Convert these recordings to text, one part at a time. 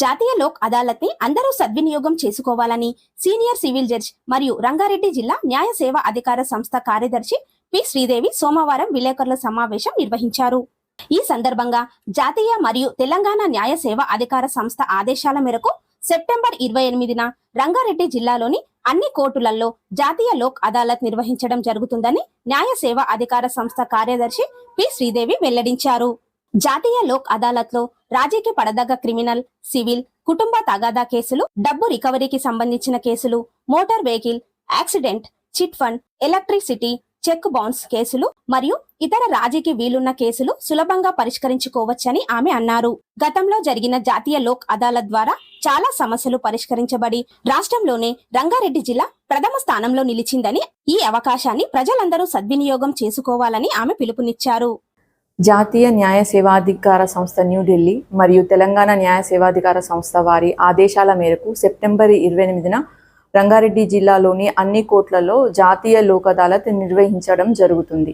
జాతీయ లోక్ అదాలత్ని అందరూ సద్వినియోగం చేసుకోవాలని సీనియర్ సివిల్ జడ్జ్ మరియు రంగారెడ్డి జిల్లా న్యాయ సేవా అధికార సంస్థ కార్యదర్శి పి శ్రీదేవి సోమవారం విలేకరుల సమావేశం నిర్వహించారు. ఈ సందర్భంగా జాతీయ మరియు తెలంగాణ న్యాయ సేవా అధికార సంస్థ ఆదేశాల మేరకు సెప్టెంబర్ ఇరవై ఎనిమిదిన రంగారెడ్డి జిల్లాలోని అన్ని కోర్టులలో జాతీయ లోక్ అదాలత్ నిర్వహించడం జరుగుతుందని న్యాయ సేవా అధికార సంస్థ కార్యదర్శి పి శ్రీదేవి వెల్లడించారు. జాతీయ లోక్ అదాలత్లో రాజీకి పడదగ్గ క్రిమినల్ సివిల్ కుటుంబ తగాదా కేసులు డబ్బు రికవరీకి సంబంధించిన కేసులు motor vehicle accident chit fund electricity cheque bounce కేసులు మరియు ఇతర రాజీకి వీలున్న కేసులు సులభంగా పరిష్కరించుకోవచ్చని ఆమె అన్నారు. గతంలో జరిగిన జాతీయ లోక్ అదాలత్ ద్వారా చాలా సమస్యలు పరిష్కరించబడి రాష్ట్రంలోనే రంగారెడ్డి జిల్లా ప్రథమ స్థానంలో నిలిచిందని ఈ అవకాశాన్ని ప్రజలందరూ సద్వినియోగం చేసుకోవాలని ఆమె పిలుపునిచ్చారు. జాతీయ న్యాయ సేవాధికార సంస్థ న్యూఢిల్లీ మరియు తెలంగాణ న్యాయ సేవాధికార సంస్థ వారి ఆదేశాల మేరకు సెప్టెంబర్ ఇరవై ఎనిమిదిన రంగారెడ్డి జిల్లాలోని అన్ని కోర్టులలో జాతీయ లోక్ అదాలత్ నిర్వహించడం జరుగుతుంది.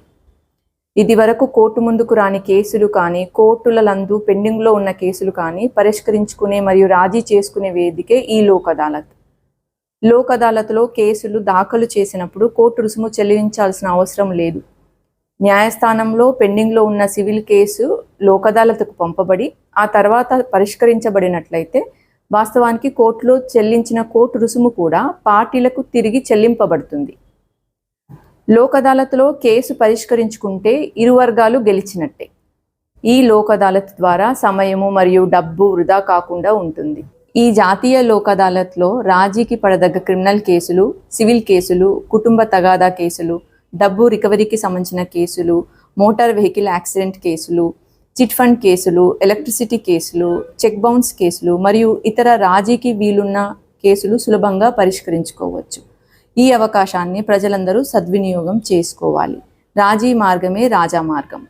ఇది వరకు కోర్టు ముందుకు రాని కేసులు కానీ కోర్టులందు పెండింగ్లో ఉన్న కేసులు కానీ పరిష్కరించుకునే మరియు రాజీ చేసుకునే వేదికే ఈ లోక్ అదాలత్ లోక్ అదాలత్లో కేసులు దాఖలు చేసినప్పుడు కోర్టు రుసుము చెల్లించాల్సిన అవసరం లేదు. న్యాయస్థానంలో పెండింగ్లో ఉన్న సివిల్ కేసు లోక్ అదాలత్కు పంపబడి ఆ తర్వాత పరిష్కరించబడినట్లయితే వాస్తవానికి కోర్టులో చెల్లించిన కోర్టు రుసుము కూడా పార్టీలకు తిరిగి చెల్లింపబడుతుంది. లోక్ అదాలత్లో కేసు పరిష్కరించుకుంటే ఇరు వర్గాలు గెలిచినట్టే. ఈ లోక్ అదాలత్ ద్వారా సమయము మరియు డబ్బు వృధా కాకుండా ఉంటుంది. ఈ జాతీయ లోక్ అదాలత్లో రాజీకి పడదగ్గ క్రిమినల్ కేసులు సివిల్ కేసులు కుటుంబ తగాదా కేసులు డబ్బు రికవరీకి సంబంధించిన కేసులు మోటార్ వెహికల్ యాక్సిడెంట్ కేసులు చిట్ ఫండ్ కేసులు ఎలక్ట్రిసిటీ కేసులు చెక్ బౌన్స్ కేసులు మరియు ఇతర రాజీకి వీలున్న కేసులు సులభంగా పరిష్కరించుకోవచ్చు. ఈ అవకాశాన్ని ప్రజలందరూ సద్వినియోగం చేసుకోవాలి. రాజీ మార్గమే రాజా మార్గం.